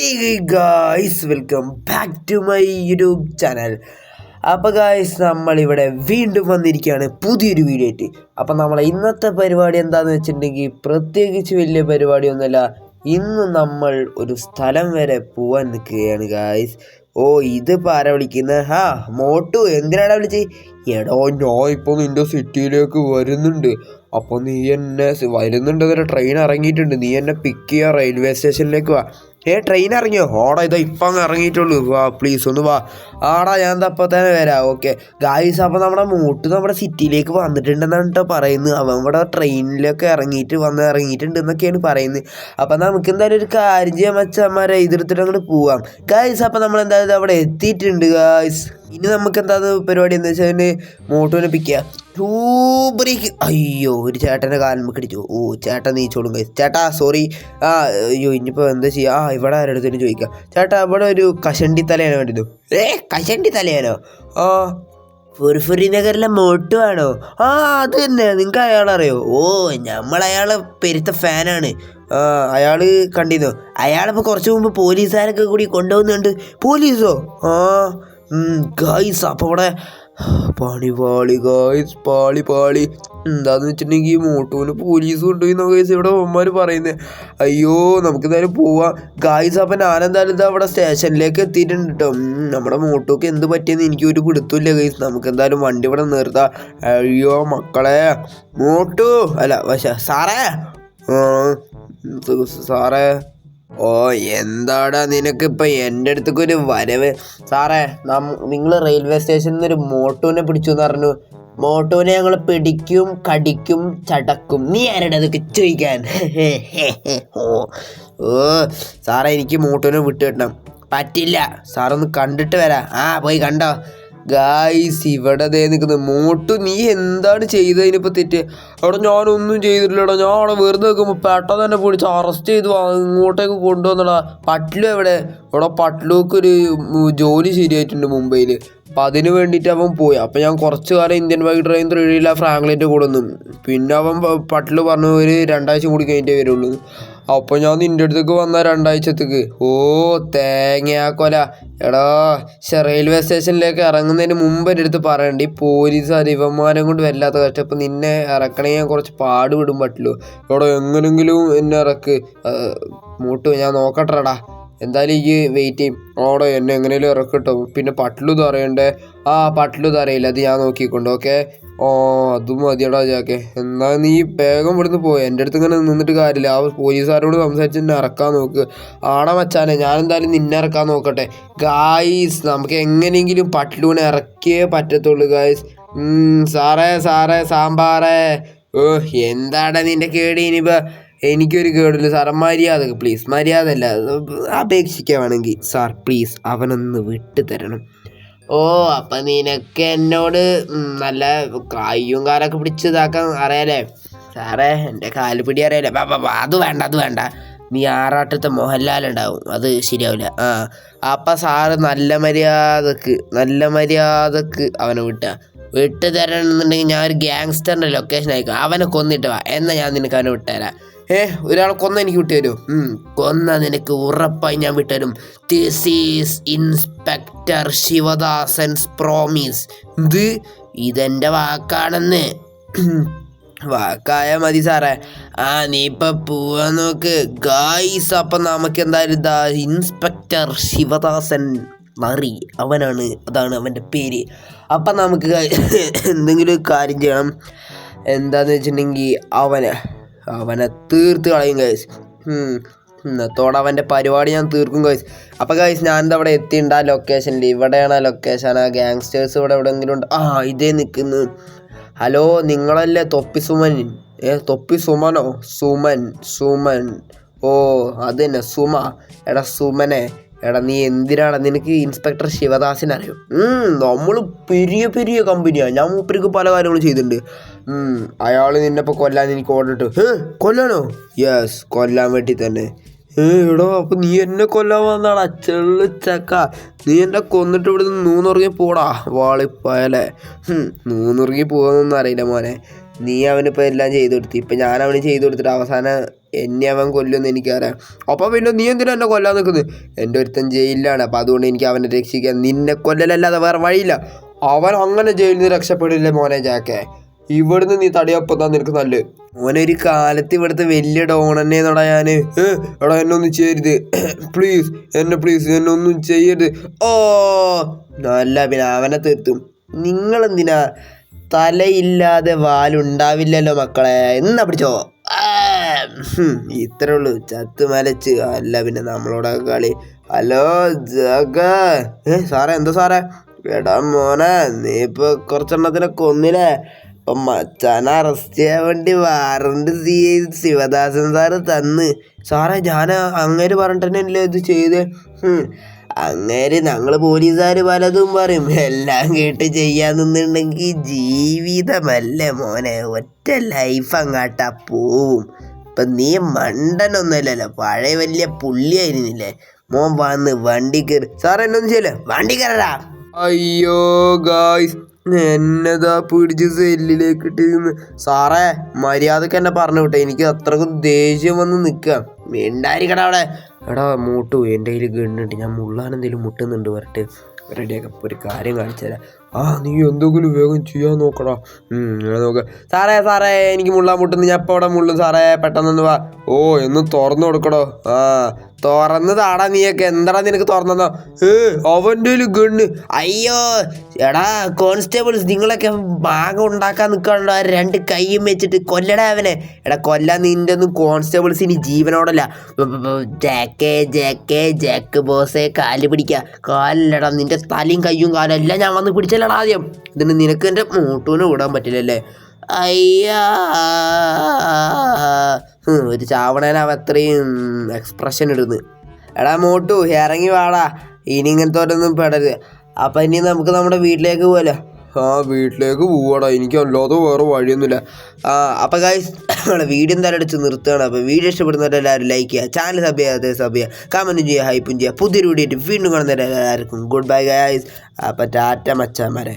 Guys welcome back to my YouTube channel അപ്പോൾ guys നമ്മളിവിടെ വീണ്ടും വന്നിരിക്കുകയാണ് പുതിയൊരു വീഡിയോ ആയിട്ട് അപ്പം നമ്മളെ ഇന്നത്തെ പരിപാടി എന്താണെന്ന് വെച്ചിട്ടുണ്ടെങ്കിൽ പ്രത്യേകിച്ച് വലിയ പരിപാടിയൊന്നുമല്ല. ഇന്ന് നമ്മൾ ഒരു സ്ഥലം വരെ പോവാൻ നിൽക്കുകയാണ് ഗായ്സ് ഓ ഇതിപ്പോൾ ആരാ വിളിക്കുന്നത് ഹാ മോട്ടു. എന്തിനാണ് വിളിച്ചത് എടോ ഞാൻ ഇപ്പോൾ നിന്റെ സിറ്റിയിലേക്ക് വരുന്നുണ്ട്. അപ്പോൾ നീ എന്നെ വരുന്നുണ്ട്. ഒരു ട്രെയിൻ ഇറങ്ങിയിട്ടുണ്ട്. നീ എന്നെ പിക്ക് ചെയ്യുക റെയിൽവേ സ്റ്റേഷനിലേക്ക് വാ. ഏ ട്രെയിൻ ഇറങ്ങിയോ? ഓടാ ഇതാ ഇപ്പം അങ്ങ് ഇറങ്ങിയിട്ടുള്ളൂ. വാ പ്ലീസ് ഒന്ന് വാ. ആടാ ഞാൻ ദാ അപ്പം തന്നെ വരാം. ഓക്കെ ഗായ്സ് അപ്പോൾ നമ്മുടെ മൂട്ട് നമ്മുടെ സിറ്റിയിലേക്ക് വന്നിട്ടുണ്ടെന്നാണ് കേട്ടോ പറയുന്നത്. അവൻ ഇവിടെ ട്രെയിനിലൊക്കെ ഇറങ്ങിയിട്ട് വന്ന് ഇറങ്ങിയിട്ടുണ്ട് എന്നൊക്കെയാണ് പറയുന്നത്. അപ്പം നമുക്ക് എന്തായാലും ഒരു കാര്യം ചെയ്യാൻ മച്ചന്മാരെ എതിർത്തിട്ട് അങ്ങോട്ട് പോവാം. ഗായ്സ് അപ്പം നമ്മൾ എന്തായാലും അവിടെ എത്തിയിട്ടുണ്ട് ഗായ്സ് ഇനി നമുക്ക് എന്താ പരിപാടി എന്താ വെച്ചാൽ മോട്ടോനെ പിക്കുക ബ്രേക്ക് അയ്യോ ഒരു ചേട്ടന്റെ കാലിൽ ഇടിച്ചു ഓ ചേട്ടൻ നീച്ചോളും കൈ ചേട്ടാ സോറി ആ അയ്യോ ഇനിയിപ്പോൾ എന്താ ചെയ്യുക ആ ഇവിടെ ആരുടെ ചോദിക്കാം? ചേട്ടാ ഇവിടെ ഒരു കശണ്ടി തലയാണ് വേണ്ടത് ഏ കശണ്ടി തലയാണോ ആ ഫുർഫുരി നഗറിലെ മോട്ടു ആണോ? ആ അത് തന്നെ. നിങ്ങൾക്ക് അയാളറിയോ? ഓ നമ്മൾ അയാളെ പെരുത്ത ഫാനാണ്. ആ അയാൾ കണ്ടിരുന്നു. അയാളിപ്പോൾ കുറച്ച് മുമ്പ് പോലീസുകാരൊക്കെ കൂടി കൊണ്ടുപോകുന്നുണ്ട്. പോലീസോ? ആ ഗൈസ് അപ്പോൾ ഇവിടെ പാളി പാളി ഗായ്സ് പാളി പാളി. എന്താന്ന് വെച്ചിട്ടുണ്ടെങ്കിൽ മോട്ടോന് പോലീസ് കൊണ്ടുപോയി ഗൈസ് ഇവിടെ അമ്മമാര് പറയുന്നത് അയ്യോ നമുക്ക് എന്തായാലും പോവാം. ഗായ്സ് അപ്പം ഞാനെന്തായാലും ഇതാ അവിടെ സ്റ്റേഷനിലേക്ക് എത്തിയിട്ടുണ്ട് കേട്ടോ നമ്മുടെ മോട്ടോക്ക് എന്ത് പറ്റിയെന്ന് എനിക്ക് ഒരു പിടുത്തമില്ല ഗൈസ് നമുക്ക് എന്തായാലും വണ്ടി ഇവിടെ നിർത്താം. അയ്യോ മക്കളെ. മോട്ടു. അല്ല പക്ഷേ സാറേ. സാറേ. ഓ എന്താടാ നിനക്ക് ഇപ്പൊ എന്റെ അടുത്തേക്ക് ഒരു വരവ്? സാറേ നിങ്ങൾ റെയിൽവേ സ്റ്റേഷനിൽ നിന്ന് ഒരു മോട്ടോനെ പിടിച്ചു എന്ന് പറഞ്ഞു. മോട്ടോനെ ഞങ്ങൾ പിടിക്കും കടിക്കും ചടക്കും. നീ ആരുടെ അതൊക്കെ ചോദിക്കാൻ? ഓ ഓ സാറേ എനിക്ക് മോട്ടോനെ വിട്ടു കിട്ടണം പറ്റില്ല. സാറൊന്ന് കണ്ടിട്ട് വരാം. ആ പോയി കണ്ടോ? ഗായ്സ് ഇവിടെ ദേ നിൽക്കുന്നത് മോട്ടു നീ എന്താണ് ചെയ്തതിനിപ്പോൾ തെറ്റ് അവിടെ ഞാനൊന്നും ചെയ്തിട്ടില്ലടാ. ഞാൻ അവിടെ വെറുതെ നിൽക്കുമ്പോൾ പെട്ടെന്ന് തന്നെ പിടിച്ച് അറസ്റ്റ് ചെയ്ത് ഇങ്ങോട്ടേക്ക് കൊണ്ടുവന്നടാ. പട്ലു എവിടെ? ഇവിടെ പട്ലുക്ക് ഒരു ജോലി ശരിയായിട്ടുണ്ട് മുംബൈയിൽ അപ്പം അതിന് വേണ്ടിയിട്ട് അവൻ പോയി. അപ്പം ഞാൻ കുറച്ച് കാലം ഇന്ത്യൻ ബൈക്ക് ട്രെയിൻ തൊഴിലില്ല ഫ്രാങ്ക്ലിന്റെ കൂടെ നിന്നും. പിന്നെ അവൻ പട്ടിൽ പറഞ്ഞു ഒരു രണ്ടാഴ്ച കൂടി കഴിഞ്ഞിട്ടേ വരുള്ളൂ. അപ്പോൾ ഞാൻ നിന്റെ അടുത്തേക്ക് വന്ന രണ്ടാഴ്ചത്തേക്ക്. ഓ തേങ്ങയാക്കൊല എടാ പക്ഷെ റെയിൽവേ സ്റ്റേഷനിലേക്ക് ഇറങ്ങുന്നതിന് മുമ്പ് എന്റെ അടുത്ത് പറയണ്ട. ഈ പോലീസുകാർ ഇവന്മാരെ കൊണ്ട് വല്ലാത്ത കഷ്ടം. അപ്പം നിന്നെ ഇറക്കണേ ഞാൻ കുറച്ച് പാട് വിടും പറ്റുള്ളൂ എവിടെ എങ്ങനെങ്കിലും എന്നെ ഇറക്ക്. മൂട്ടു ഞാൻ നോക്കട്ടെടാ. എന്തായാലും ഈ വെയിറ്റ് ചെയ്യും. ഓടോ എന്നെ എങ്ങനെയും ഇറക്കിട്ടോ പിന്നെ പട്ടിലു അറിയണ്ടേ ആ പട്ടിലു അറിയില്ല അത് ഞാൻ നോക്കിക്കൊണ്ട് ഓക്കെ ഓ അത് മതിയടാ ജാക്കെ. എന്നാ നീ വേഗം ഇവിടുന്ന് പോയി എന്റെ അടുത്ത് ഇങ്ങനെ നിന്നിട്ട് കാര്യമില്ല. ആ പോലീസുകാരോട് സംസാരിച്ച് എന്നെ ഇറക്കാൻ നോക്ക്. ആടാ മച്ചാനെ ഞാൻ എന്തായാലും നിന്നെ ഇറക്കാൻ നോക്കട്ടെ. ഗായ്സ് നമുക്ക് എങ്ങനെയെങ്കിലും പട്ടിലൂനെ ഇറക്കിയേ പറ്റത്തുള്ളൂ ഗായ്സ് സാറേ സാറേ സാമ്പാറേ. ഓ എന്താടാ നിന്റെ കേടി ഇനിയിപ്പോൾ എനിക്കൊരു കേടില്ല. സാറേ മര്യാദ പ്ലീസ് മര്യാദ അല്ല. അപേക്ഷിക്കാൻ വേണമെങ്കിൽ സാർ പ്ലീസ് അവനൊന്ന് വിട്ടു തരണം ഓ അപ്പൊ നിനക്ക് എന്നോട് നല്ല കയ്യും കാലൊക്കെ പിടിച്ച് ഇതാക്കാൻ അറിയാലേ? സാറേ എന്റെ കാലുപിടി അറിയാലേ. ബാ, ബാ, അത് വേണ്ട അത് വേണ്ട. നീ ആറാട്ടത്തെ മോഹൻലാൽ ഉണ്ടാവും. അത് ശരിയാവില്ല. ആ അപ്പം സാറ് നല്ല മര്യാദയ്ക്ക് നല്ല മര്യാദയ്ക്ക് അവനെ വിട്ട. വിട്ടു തരണമെന്നുണ്ടെങ്കിൽ ഞാൻ ഒരു ഗ്യാങ്സ്റ്ററിന്റെ ലൊക്കേഷൻ അയക്കും അവനെ കൊന്നിട്ട് വാ. എന്നാൽ ഞാൻ നിനക്ക് അവനെ വിട്ടുതരാം. ഏ ഒരാളെ കൊന്ന എനിക്ക് വിട്ടുതരും കൊന്ന നിനക്ക് ഉറപ്പായി ഞാൻ വിട്ടുതരും this is inspector Sivadasan's promise ഇത് ഇതെന്റെ വാക്കാണെന്ന്. വാക്കായ മതി സാറേ. ആ നീ ഇപ്പൊ പോവാൻ നോക്ക്. ഗായ്സ് അപ്പൊ നമുക്ക് എന്തായാലും ഇതാ ഇൻസ്പെക്ടർ ശിവദാസൻ മറി അവനാണ് അതാണ് അവന്റെ പേര്. അപ്പം നമുക്ക് എന്തെങ്കിലും കാര്യം ചെയ്യണം. എന്താന്ന് വെച്ചിട്ടുണ്ടെങ്കിൽ അവനെ അവനെ തീർത്ത് കളയും ഗൈസ് ഇന്നത്തോടെ അവന്റെ പരിപാടി ഞാൻ തീർക്കും ഗൈസ് അപ്പോൾ ഗൈസ് ഞാനിത് അവിടെ എത്തിയിട്ടുണ്ട് ആ ലൊക്കേഷനിൽ ഇവിടെയാണ് ആ ലൊക്കേഷൻ ആ ഗാങ്സ്റ്റേഴ്സ് ഇവിടെ എവിടെയെങ്കിലും ഉണ്ട്. ആ ഇതേ നിൽക്കുന്നു ഹലോ നിങ്ങളല്ലേ തൊപ്പി സുമൻ? ഏ തൊപ്പി സുമനോ? സുമൻ സുമൻ. ഓ അത് തന്നെ. സുമ. എടാ സുമനെ. എടാ നീ എന്തിനാണ്? നിനക്ക് ഇൻസ്പെക്ടർ ശിവദാസിനെ അറിയും നമ്മൾ പെരിയ പെരിയ കമ്പനിയാണ് ഞാൻ മൂപ്പർക്ക് പല കാര്യങ്ങളും ചെയ്തിട്ടുണ്ട്. അയാൾ നിന്നെ ഇപ്പോൾ കൊല്ലാൻ എനിക്ക് ഇട്ടു. കൊല്ലാനോ? യെസ് കൊല്ലാൻ വേണ്ടി തന്നെ. ഏ എടോ അപ്പൊ നീ എന്നെ കൊല്ലാൻ വന്നാടാ ചെള്ളു ചക്ക. നീ എന്നെ കൊന്നിട്ട് ഇവിടെ നിന്ന് നൂന്നുറങ്ങി പോടാ വാളിപ്പയലെ. നൂന്നുറങ്ങി പോകുന്നൊന്നും അറിയില്ല മോനെ. നീ അവനിപ്പോൾ എല്ലാം ചെയ്തു കൊടുത്തു. ഇപ്പം ഞാൻ അവന് ചെയ്തു കൊടുത്തിട്ട് അവസാനം എന്നെ അവൻ കൊല്ലുമെന്ന് എനിക്കറിയാം. അപ്പോൾ പിന്നെ നീ എന്തിനാ എന്നെ കൊല്ലാൻ നിൽക്കുന്നത്? എന്റെ ഒരുത്തൻ ജയിലിലാണ്. അപ്പോൾ അതുകൊണ്ട് എനിക്ക് അവനെ രക്ഷിക്കാൻ നിന്നെ കൊല്ലലല്ലാതെ വേറെ വഴിയില്ല. അവൻ അങ്ങനെ ജയിലിൽ നിന്ന് രക്ഷപ്പെടില്ലേ മോനെ ജാക്കെ? ഇവിടുന്ന് നീ തടിയപ്പത്താ നിനക്ക് നല്ലത്. മോനൊരു കാലത്ത് ഇവിടുത്തെ വലിയ ഡോണന്നെ തന്നെ എന്നടാ ഞാൻ എടാ എന്നെ ഒന്നും ചെയ്യരുത്. പ്ലീസ് എന്നെ പ്ലീസ് എന്നെ ഒന്നും ചെയ്യരുത്. ഓ നല്ല പിന്നെ അവനെ തീർത്തും. നിങ്ങളെന്തിനാ തലയില്ലാതെ വാലുണ്ടാവില്ലല്ലോ മക്കളെ? എന്നാ പിടിച്ചോ? ഇത്രേ ഉള്ളൂ. ചത്ത് മലച്ച്. അല്ല പിന്നെ നമ്മളോടൊക്കെ കളി. ഹലോ ജഗ. ഏ സാറേ എന്താ സാറേ? എടാ മോനെ നീ ഇപ്പൊ കുറച്ചെണ്ണത്തിനെ കൊന്നില്ലേ? ഇപ്പൊ മച്ചാനെ അറസ്റ്റ് ചെയ്യാൻ വേണ്ടി വാറണ്ട് ശിവദാസൻ സാറ് തന്ന്. സാറേ ഞാൻ അങ്ങേര് പറഞ്ഞിട്ട് തന്നെയല്ലേ ഇത് ചെയ്ത്. അങ്ങേര് ഞങ്ങൾ പോലീസുകാർ പലതും പറയും. എല്ലാം കേട്ട് ചെയ്യാൻ നിന്നുണ്ടെങ്കിൽ ജീവിതമല്ലേ മോനെ? ഒറ്റ ലൈഫ് അങ്ങാട്ടാ പോവും. ഇപ്പം നീ മണ്ടനൊന്നുമല്ലല്ലോ. പഴയ വലിയ പുള്ളിയായിരുന്നില്ലേ? മോൻ വന്ന് വണ്ടി കയറി. സാർ എന്നൊന്നും ചെയ്യല്ലോ? വണ്ടി കയറടാ. അയ്യോ ഗായ്സ് എന്നതാ പിടിച്ച് സെല്ലിലേക്ക് ഇട്ടിരുന്ന് സാറേ മര്യാദയ്ക്ക് എന്നെ പറഞ്ഞു വിട്ടെ. എനിക്ക് അത്രക്കും ദേഷ്യം വന്ന് നിൽക്കാം മിണ്ടായിരിക്കടാ അവിടെ. എടാ മൂട്ടു എന്റെ കയ്യിൽ ഗണ്ണുണ്ട് ഞാൻ മുള്ളാൻ എന്തെങ്കിലും മുട്ടുന്നുണ്ട് വരട്ടെ റെഡിയാക്കാം ഒരു കാര്യം കാണിച്ചു തരാം. ആ നീ എന്തെങ്കിലും വേഗം ചെയ്യാൻ നോക്കടാ. നോക്ക. സാറേ സാറേ എനിക്ക് മുള്ളാൻ മുട്ടുന്നു. ഞാൻ ഇപ്പോൾ അവിടെ മുള്ളും. സാറേ പെട്ടെന്നൊന്ന് വാ. ഓ എന്ന് തുറന്നു കൊടുക്കടോ. ആ തുറന്ന് താടാ നീയൊക്കെ. എന്താടാ നിനക്ക് തുറന്നോ ഏ അവന്റെ ഗണ്ണ് അയ്യോ എടാ കോൺസ്റ്റബിൾസ് നിങ്ങളൊക്കെ ഭാഗം ഉണ്ടാക്കാൻ നിൽക്കാണ്ടോ രണ്ട് കൈയും വെച്ചിട്ട് കൊല്ലടാ അവനെ. എടാ കൊല്ലാൻ നിന്റെ ഒന്നും കോൺസ്റ്റബിൾസ് ഇനി ജീവനോടല്ല. ജാക്കേ ജാക്കേ ജാക്ക് ബോസേ കാൽ പിടിക്കുക കാലിലടാ നിന്റെ തലയും കയ്യും കാലും എല്ലാം ഞാൻ വന്ന് പിടിച്ചല്ലടാ ആദ്യം. ഇതിന് നിനക്ക് എന്റെ മൂട്ടൂനെ വിടാൻ പറ്റില്ലല്ലേ? അയ്യാ. ഒരു ചാവണേനാവ് അത്രയും എക്സ്പ്രഷൻ ഇടുന്നു. എടാ മോട്ടു ഇറങ്ങി വാടാ. ഇനി ഇങ്ങനത്തെ ഓരോന്നും പെടരുത്. അപ്പം ഇനി നമുക്ക് നമ്മുടെ വീട്ടിലേക്ക് പോകല്ലോ ആ വീട്ടിലേക്ക് പോവാടാ. എനിക്ക് അല്ലാതെ വേറെ വഴിയൊന്നുമില്ല. ആ അപ്പം ഗൈസ് നമ്മുടെ വീഡിയോ എന്തായാലും അടിച്ച് നിർത്തുകയാണ്. അപ്പോൾ വീഡിയോ ഇഷ്ടപ്പെടുന്നവരെല്ലാവരും ലൈക്ക് ചെയ്യുക. ചാനൽ സബ് ചെയ്യാതെ സബ് ചെയ്യുക. കമന്റും ചെയ്യുക ഹൈപ്പും ചെയ്യുക. പുതിയൊരു വീഡിയോ വീണ്ടും കാണുന്നവരെല്ലാവർക്കും ഗുഡ് ബൈ ഗൈസ് അപ്പം ടാറ്റ മച്ചാമാരെ